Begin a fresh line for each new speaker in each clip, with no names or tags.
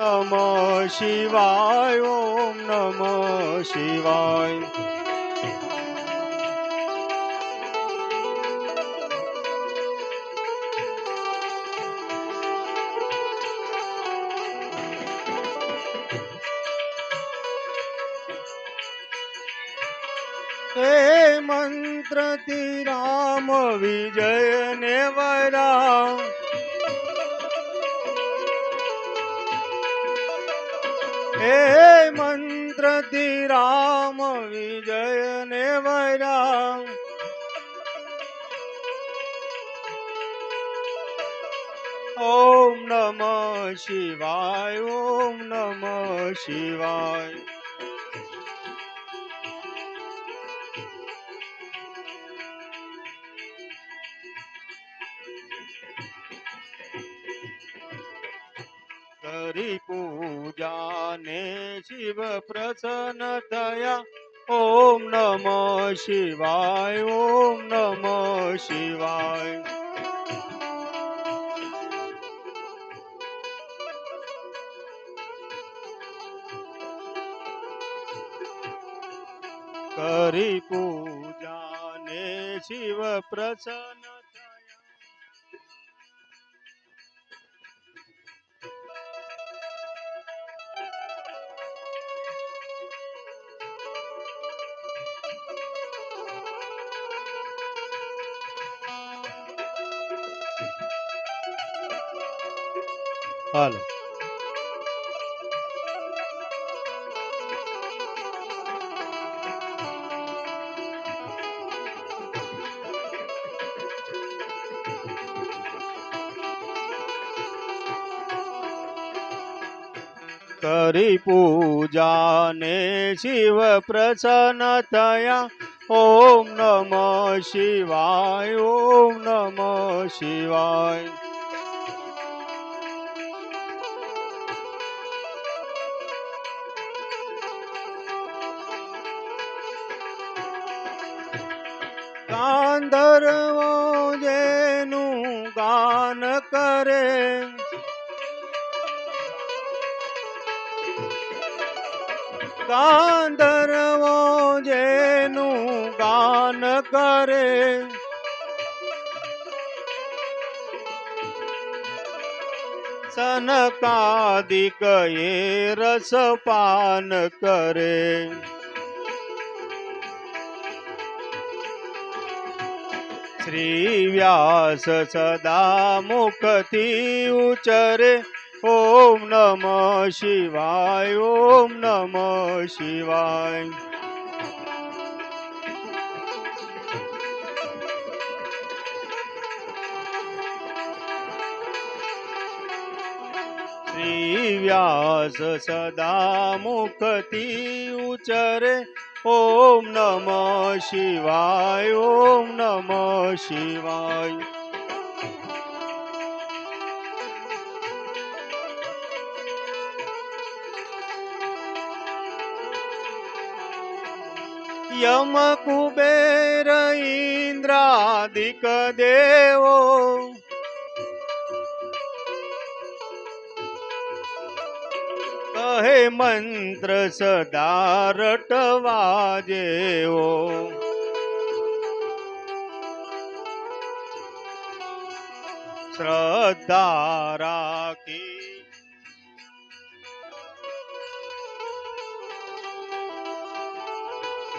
નમ શિવાય ઓમ નમ શિવાય. હે મંત્રથી રામ વિજય ને વરા હે મંત્રથી રામ વિજય ને વૈરામ. ઓમ નમ શિવાય ઓમ નમ શિવાય. કરી પૂજાને શિવ પ્રસન્ન થયા. ઓમ નમ શિવાય, ઓમ નમ શિવાય. કરી પૂજાને શિવ પ્રસન્ન હાલો. કરી પૂજા ને શિવ પ્રસન્ન થયા. ઓમ નમ શિવાય ઓમ નમ શિવાય. ગાંધર્વો જેનું ગાન કરે. ગાંધર્વો જેનું ગાન કરે. સનકાદિક એ રસપાન કરે. શ્રી વ્યાસ સદા મુખથી ઉચરે ઓમ નમ શિવાય ઓમ નમ શિવાય શ્રી વ્યાસ સદા મુખથી ઉચરે ઓમ નમ શિવાય ઓમ નમ શિવાય. યમ કુબેર ઇન્દ્રાદિક દેવો મંત્ર સદા રટવા જેવો શ્રદ્ધા રાખી.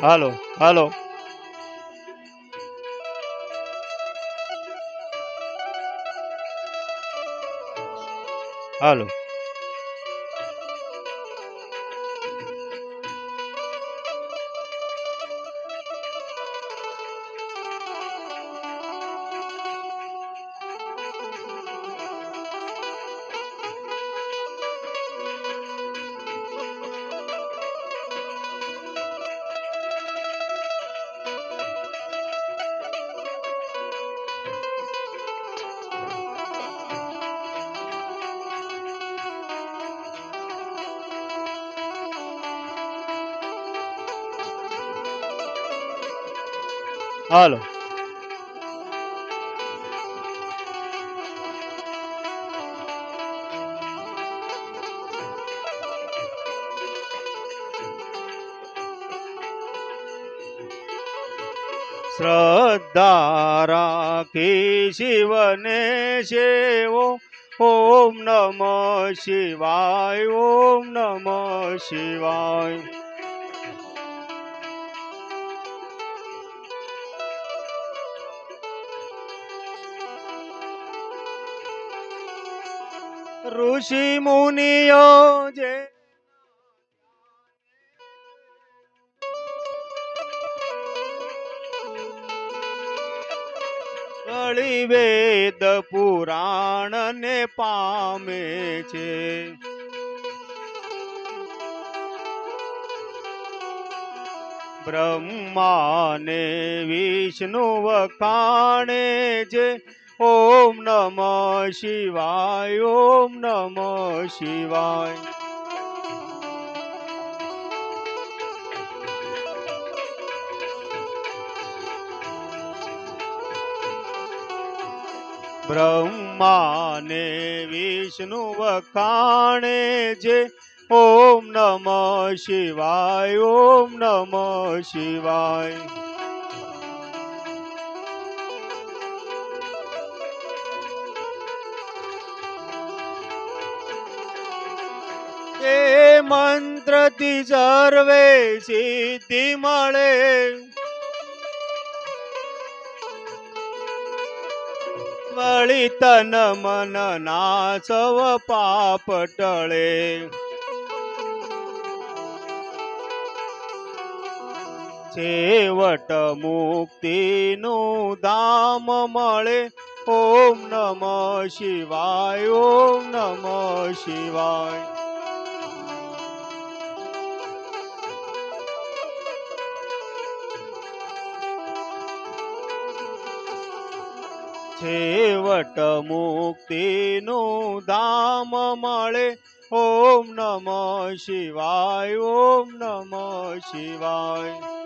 હાલો હાલો. હાલો. હાલો. શ્રદ્ધા રાખી શિવને સેવો. ઓમ નમઃ શિવાય ઓમ નમઃ શિવાય. ઋષિ મુનિઓ જે કળી વેદ પુરાણ ને પામે છે. બ્રહ્મા ને વિષ્ણુ વખાણે છે ઓમ નમ શિવાય, ઓમ નમ શિવાય. બ્રહ્મા ને વિષ્ણુ વખાણે જે ઓમ નમ શિવાય, ઓમ નમ શિવાય. એ મંત્રથી સર્વે સિદ્ધિ મળે. વળી તન મન ના સવ પાપ ટળે. છેવટ મુક્તિનું ધામ મળે. ઓમ નમ શિવાય, ઓમ નમ શિવાય. છેવટ મુક્તિનું ધામ મળે. ઓમ નમ શિવાય ઓમ નમ શિવાય.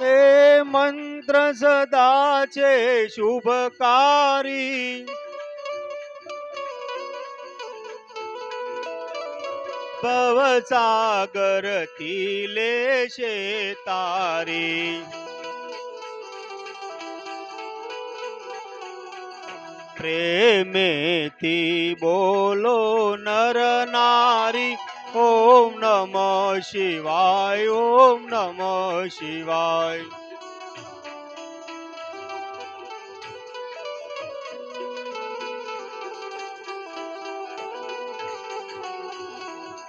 એ મંત્ર સદા છે શુભકારી. ભવસાગરથી લેશે તારી. પ્રેમેથી બોલો નર નારી. ઓમ નમ શિવાય, ઓમ નમ શિવાય.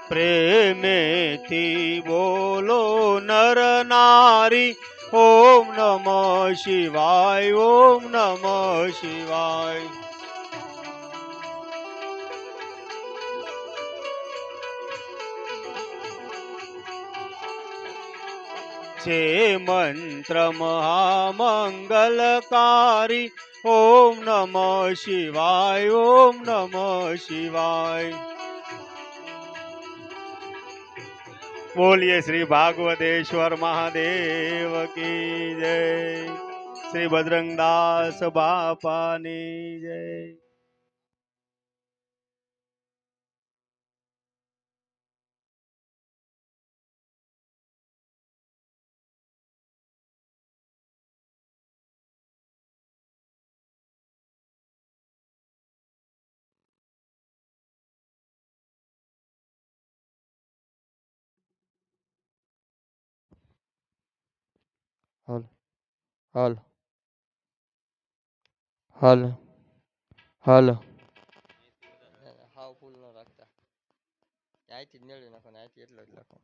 પ્રેમેથી બોલો નર નારી, ઓમ નમ શિવાય, ઓમ નમ શિવાય. છે મંત્ર મહામંગલકારી. ઓમ નમ શિવાય, ઓમ નમ શિવાય. બોલીએ શ્રી ભાગવતેશ્વર મહાદેવ કી જય. શ્રી બજરંગદાસ બાપાની જય.
હલ હલ હલ હલ. હાવ ફૂલ ન રાખતા. અહીંથી જ મેળવી નાખો ને અહીંથી એટલો જ લખો.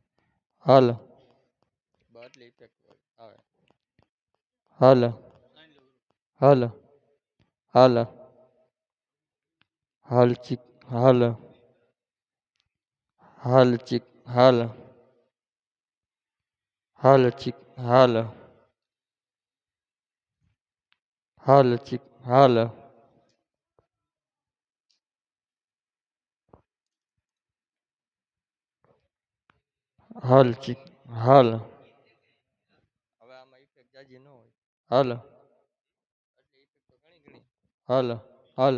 હલ બટલી ઇફેક્ટ આવે. હલ હલ હલ હાલ ચીક હલ હાલ ચીક હાલ હલ ચીક હાલ. હાલ ચીક હાલ. હાલ ચીક હાલ. હવે આમાં ઇફેક્ટ જાજી ન હોય. હાલ. હાલ હાલ.